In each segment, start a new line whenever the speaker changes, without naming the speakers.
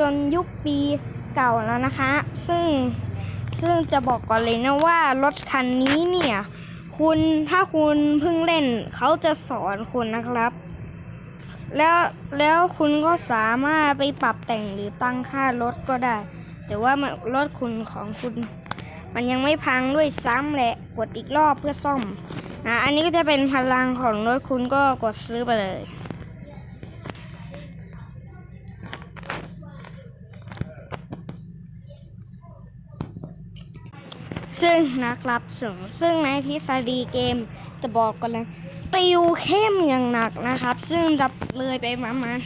จนยุคปีเก่าแล้วนะคะ ซึ่งซึ่งจะบอกก่อนเลยนะว่ารถคันนี้เนี่ย คุณถ้าคุณเพิ่งเล่นเขาจะสอนคุณนะครับ แล้วแล้วคุณก็สามารถไปปรับแต่งหรือตั้งค่ารถก็ได้ แต่ว่ามันรถคุณของคุณ มันยังไม่พังด้วยซ้ำแหละกดอีกรอบเพื่อซ่อมนะอันนี้ก็จะเป็นพลังของรถคุณก็กดซื้อไปเลย ซึ่งนะครับซึ่งซึ่งในทฤษฎีเกมจะบอกกันเลยติวเข้มอย่างหนักนะครับ ซึ่งจะเลยไปประมาณ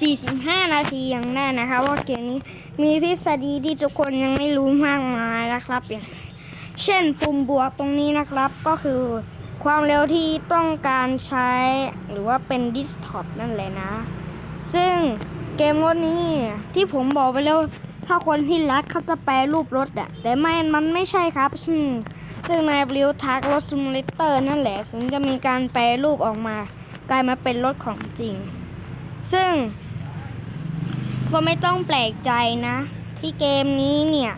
45 นาทียังได้นะคะว่าเกมนี้มีทฤษฎีที่ทุกคนยังไม่รู้มากมายนะครับอย่างเช่นปุ่มบวกตรงนี้นะครับก็คือความเร็วที่ต้องการใช้หรือว่าเป็นดิสท็อปนั่นแหละนะ ซึ่งเกมรถนี้ที่ผมบอกไปแล้ว ถ้าคนที่รักเขาจะแปลรูปรถอะแต่ไม่ มันไม่ใช่ครับ ซึ่งซึ่งในบริวทักรถซิมูเลเตอร์นั่นแหละซึ่งจะมีการแปลรูปออกมา กลายมาเป็นรถของจริง ซึ่ง ก็ไม่ต้องแปลกใจนะ ที่เกมนี้เนี่ย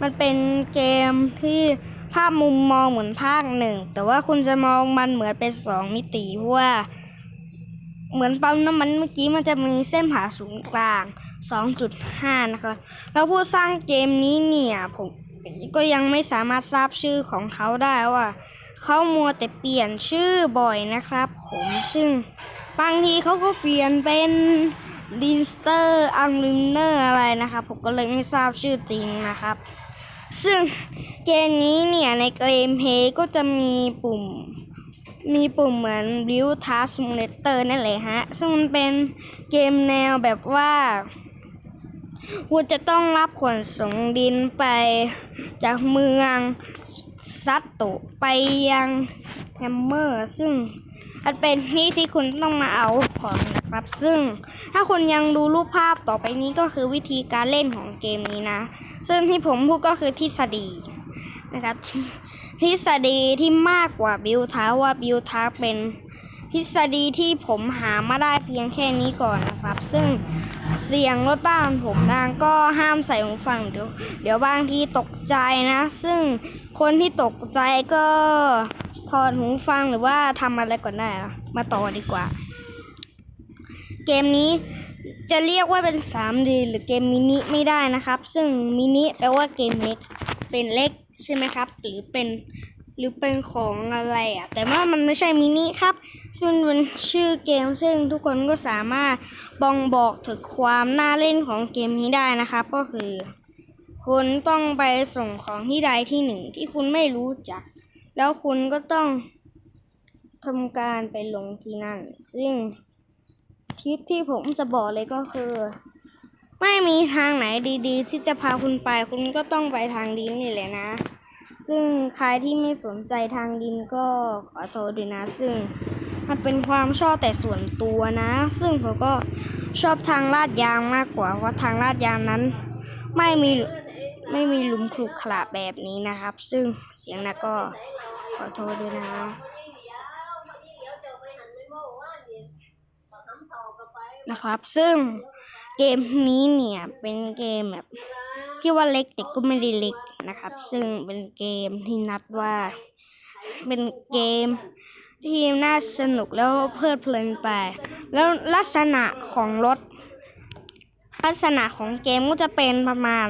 มันเป็นเกมที่ภาพมุมมองเหมือนภาคหนึ่ง แต่ว่าคุณจะมองมันเหมือนเป็นสองมิติเพราะว่า เหมือนปั๊มน้ำมันเมื่อกี้มันจะมีเส้นผ่าศูนย์กลาง 2.5 นะคะแล้วผู้สร้างเกมนี้เนี่ยผมก็ยังไม่สามารถทราบชื่อของเขาได้ว่า เขามัวแต่เปลี่ยนชื่อบ่อยนะครับ ผมซึ่งบางทีเขาก็เปลี่ยนเป็นดิสเตอร์อัลลิมเนอร์อะไรนะครับผมก็เลยไม่ทราบชื่อจริงนะครับ ซึ่งเกมนี้เนี่ยในเกมเพย์ก็จะมีปุ่ม มีปุ่มเหมือน Build Task Simulator นั่นแหละฮะ ซึ่งมันเป็นเกมแนวแบบว่าคุณจะต้องรับขนส่งดินไปจากเมืองซัตโตไปยังแฮมเมอร์ ซึ่งมันเป็นที่ที่คุณต้องมาเอาของนะครับ ซึ่งถ้าคุณยังดูรูปภาพต่อไปนี้ก็คือวิธีการเล่นของเกมนี้นะ ซึ่งที่ผมพูดก็คือทฤษฎี นะครับทฤษฎีที่มากกว่าบิวทาว่าบิวทาเป็นทฤษฎีที่ผมหามาได้เพียงแค่นี้ก่อนนะครับ ซึ่งเสียงรถบ้านผมดังก็ห้ามใส่หูฟังเดี๋ยวเดี๋ยวบางทีตกใจนะ ซึ่งคนที่ตกใจก็ถอดหูฟังหรือว่าทำอะไรก่อนได้อะมาต่อดีกว่า เกมนี้จะเรียกว่าเป็น 3D หรือเกมมินิไม่ได้นะครับ ซึ่งมินิแปลว่าเกมเล็กเป็นเล็ก ใช่ไหมครับ หรือเป็นหรือเป็นของอะไรอะ แต่ว่ามันไม่ใช่มินิครับ ซึ่งมันชื่อเกมซึ่งทุกคนก็สามารถบ่งบอกถึงความน่าเล่นของเกมนี้ได้นะครับ ก็คือ คุณต้องไปส่งของที่ใดที่หนึ่งที่คุณไม่รู้จัก แล้วคุณก็ต้องทำการไปลงที่นั่น ซึ่งทิศที่ผมจะบอกเลยก็คือ ไม่มีทางไหนดีๆ ที่จะพาคุณไป คุณก็ต้องไปทางดินนี่แหละนะ ซึ่งใครที่ไม่สนใจทางดินก็ขอโทษด้วยนะ ซึ่งมันเป็นความชอบแต่ส่วนตัวนะ ซึ่งผมก็ชอบทางลาดยางมากกว่าเพราะทางลาดยางนั้น ไม่มีไม่มีหลุมขรุขระแบบนี้นะครับ ซึ่งเสียงนะก็ขอโทษด้วยนะนะครับ ซึ่ง เกมนี้เนี่ยเป็นเกมแบบที่ว่าเล็กแต่ก็ไม่ได้เล็กนะครับ ซึ่งเป็นเกมที่นัดว่า เป็นเกมที่น่าสนุกแล้วเพลิดเพลินไป แล้วลักษณะของรถ ลักษณะของเกมก็จะเป็นประมาณ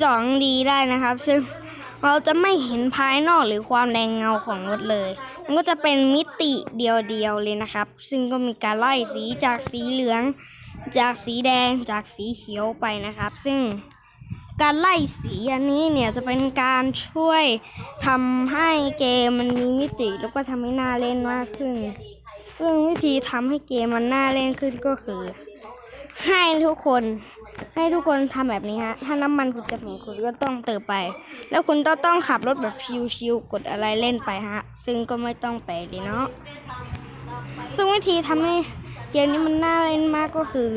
2D ได้นะครับ ซึ่งเราจะไม่เห็นภายนอกหรือความแรงเงาของรถเลย มันก็จะเป็นมิติเดียวๆเลยนะครับ ซึ่งก็มีการไล่สีจากสีเหลือง จากสีแดงจากสีเขียวไปนะครับ ซึ่งการไล่สีอันนี้เนี่ยจะเป็นการช่วยทำให้เกมมันมีมิติแล้วก็ทำให้น่าเล่นมากขึ้น ซึ่งวิธีทำให้เกมมันน่าเล่นขึ้นก็คือ ให้ทุกคนให้ทุกคนทำแบบนี้ฮะ ถ้าน้ำมันคุณจะถึงคุณก็ต้องเติมไป แล้วคุณต้องต้องขับรถแบบชิวๆกดอะไรเล่นไปฮะ ซึ่งก็ไม่ต้องแปลกดีเนาะซึ่งวิธีทำให้ กมนี้มันน่าเล่นมากก็คือ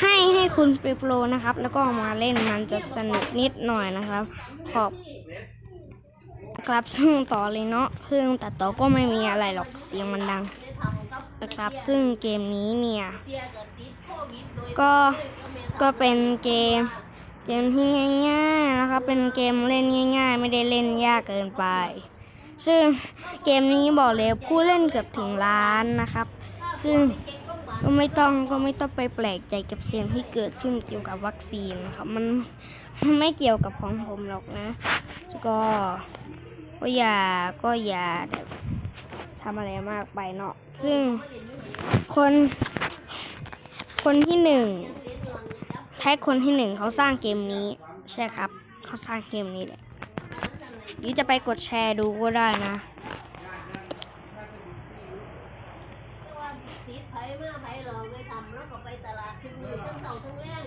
ให้ให้คุณไปโปรนะครับ แล้วก็เอามาเล่นมันจะสนุกนิดหน่อยนะครับ ขอบครับซึ่งต่อเลยเนาะเพิ่งตัดต่อก็ไม่มีอะไรหรอกเสียงมันดังนะครับ ซึ่งเกมนี้เนี่ย ก็ก็เป็นเกมเกมที่ง่าย ๆนะครับ เป็นเกมเล่นง่าย ๆ ไม่ได้เล่นยากเกินไป ซึ่งเกมนี้บอกเลยผู้เล่นเกือบถึงล้านนะครับ ซึ่งก็ไม่ต้องก็ไม่ต้องไปแปลกใจกับเสียงที่เกิดขึ้นเกี่ยวกับวัคซีนครับมันมันไม่เกี่ยวกับของผมหรอกนะก็ก็อย่าก็อย่าทำอะไรมากไปเนาะซึ่งคน คนที่หนึ่งแท็กคนที่หนึ่งเขาสร้างเกมนี้ใช่ครับ เขาสร้างเกมนี้แหละหรือจะไปกดแชร์ดูก็ได้นะ
ว่าผิดไผมาไผหลอกเลยทำแล้วก็ไปตลาดทุกมื้อทั้งเสาร์ทั้งแรง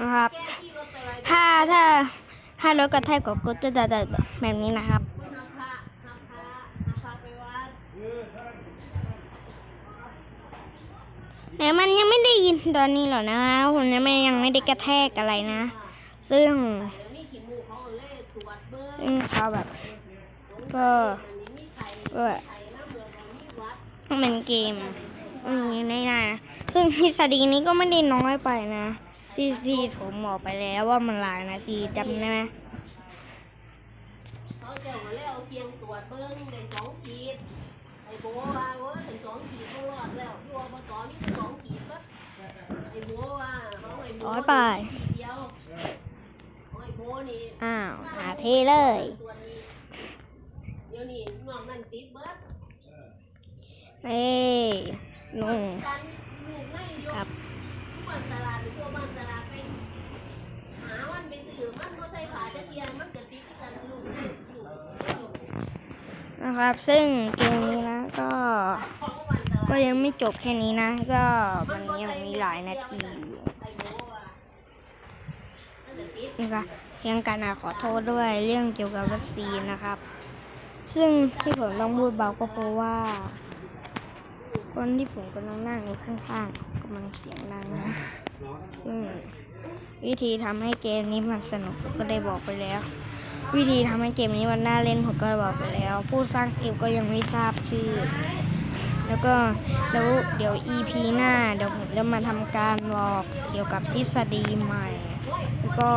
นะครับ
แก้ที่รถไปไว้
ถ้าถ้า ถ้ารถกระแทกกับกดจะจะจะแบบนี้นะครับ แต่มันยังไม่ได้ยินตอนนี้หรอกนะผมยังไม่ยังไม่ได้กระแทกอะไรนะ ซึ่ง
เขาเอาเลยตรวจเบิ่ง
ซึ่งเขาแบบ ก็
อันนี้มีไข่
ก็
นเหลืองอันนี้วัด
ต้องเป็นเกมอืมง่ายๆนะซึ่งทฤษฎีนี้ก็ไม่ได้น้อยไปนะ ที่ที่ผมบอกไปแล้วว่ามันหลายนาทีจำได้ไหม
เขาเจ้าก็เลยเอาเคียงตรวจเบิ่งได้สองขีดไอ้โบว่าโอ้ยสองขีดก็รอดแล้วอยู่อบตมีแต่สองขีดเบิดไอ้โบว่าเขาไอ้โบ
ร้อยไป
เดียวไอ้โบนี่
อ้าวหาเทเลย
เดี๋ยวนี้นอกนั้นติดเบิด
เอ้ยนุ่ง
กันลูกไม่ย
ครับ
บ้านตลาดหรือตัวบ้านตลาดไปหาวันไปซื้อมันก็ใส่ผ้าจะเทียนมันก็ติดกันลูกไม่ลูกไม่
นะครับ ซึ่งเกมนี้นะก็ก็ยังไม่จบแค่นี้นะ ก็มันยังมีหลายนาทีอยู่
ไอ้โบว่ามันะติด
นะคะเพียงการขอโทษด้วยเรื่องเกี่ยวกับวัคซีนนะครับ ซึ่งที่ผมต้องพูดเบาก็เพราะว่า คนที่ผมกำลังนั่งอยู่ข้างๆ กำลังเสียงดังนะซึ่งวิธีทำให้เกมนี้มันสนุกก็ได้บอกไปแล้ว วิธีทำให้เกมนี้มันน่าเล่นผมก็บอกไปแล้ว ผู้สร้างเกมก็ยังไม่ทราบชื่อ แล้วก็แล้วเดี๋ยว EP หน้าเดี๋ยวผมจะมาทำการบอกเกี่ยวกับทฤษฎีใหม่ แล้วก็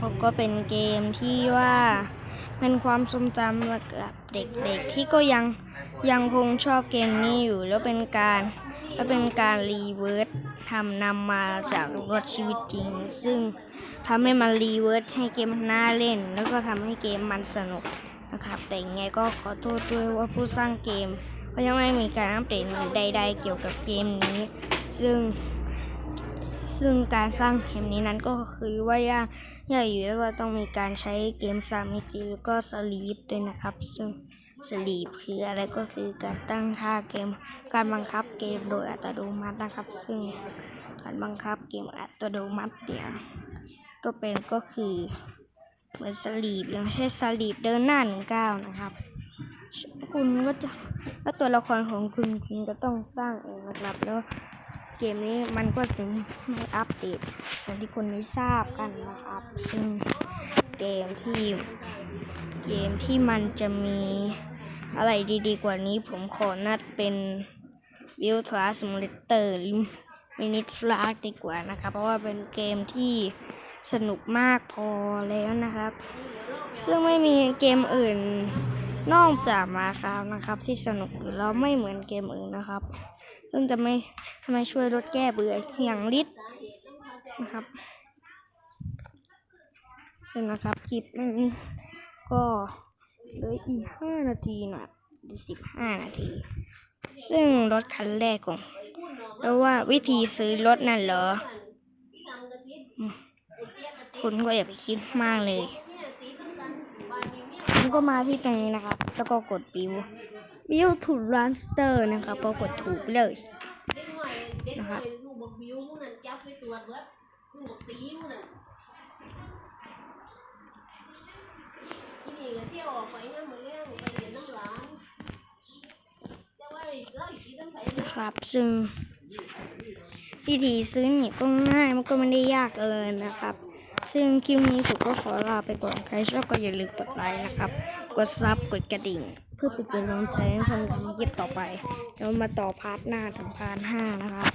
ผมก็เป็นเกมที่ว่าเป็นความทรงจำกับเด็กๆที่ก็ยัง ยังคงชอบเกมนี้อยู่แล้วเป็นการแล้วเป็นการรีเวิร์สทำนำมาจากรถชีวิตจริง ซึ่งทำให้มันรีเวิร์สให้เกมมันน่าเล่น แล้วก็ทำให้เกมมันสนุกนะครับ แต่ยังไงก็ขอโทษด้วยว่าผู้สร้างเกม ก็ยังไม่มีการอัปเดตใด ๆ เกี่ยวกับเกมนี้ ซึ่ง ซึ่งการสร้างเกมนี้นั้นก็คือว่ายากยากอยู่ด้วว่าต้องมีการใช้เกมสามมิติแล้วก็สลีปด้วยนะครับ ซึ่งสลีปคืออะไรก็คือการตั้งค่าเกม การบังคับเกมโดยอัตโนมัตินะครับ ซึ่งการบังคับเกมอัตโนมัติเนี่ยก็เป็นก็คือเหมือนสลีปอย่างเช่นสลีปเดินหน้าหนึ่งก้าวนะครับคุณก็จะแล้วตัวละครของคุณคุณก็ต้องสร้างเองนะครับแล้ว เกมนี้มันก็ถึงไม่อัปเดตอย่างที่คนได้ทราบกันนะครับซึ่งเกมที่เกมที่มันจะมีอะไรดีๆกว่านี้ผมขอนัดเป็น Build Class Simulator หรือ Minute Flash ดีกว่านะครับ เพราะว่าเป็นเกมที่สนุกมากพอแล้วนะครับ ซึ่งไม่มีเกมอื่น นอกจากมาครับนะครับ ที่สนุกอยู่แล้วไม่เหมือนเกมอื่นนะครับ ซึ่งจะไม่ทำไมช่วยลดแก้เบื่ออย่างลิดนะครับเป็นนะครับคลิปนี้ก็เหลืออีกห้านาทีหน่อยสิบห้านาที ซึ่งรถคันแรกของแล้วว่าวิธีซื้อรถนั่นเหรอ คุณก็อย่าไปคิดมากเลย คุณก็มาที่ตรงนี้นะครับ แล้วก็กดบิวบิวถูกร้านสเตอร์นะครับ ก็กดถูกเลย
น้อยเด็กน้อยลูกบักบิวผู้นั้นจับไปรวจเบิดลูกบักตีผู้นั้นที่นี่ก็เลยนน้ำหลานแต่ว่าเราอีกทีต้องไปเลี้ยง
ครับซึ่งวิธีซื้อเนี่ยก็ง่ายมันก็ไม่ได้ยากเกินนะครับ ซึ่งคลิปนี้ผมก็ขอลาไปก่อน ใครชอบก็อย่าลืมกดไลค์นะครับ กดซับ กดกระดิ่ง เพื่อเป็นกำลังใจให้ผมทำคลิปต่อไปเดี๋ยวมาต่อพาร์ทหน้าถึงพาร์ทห้านะครับ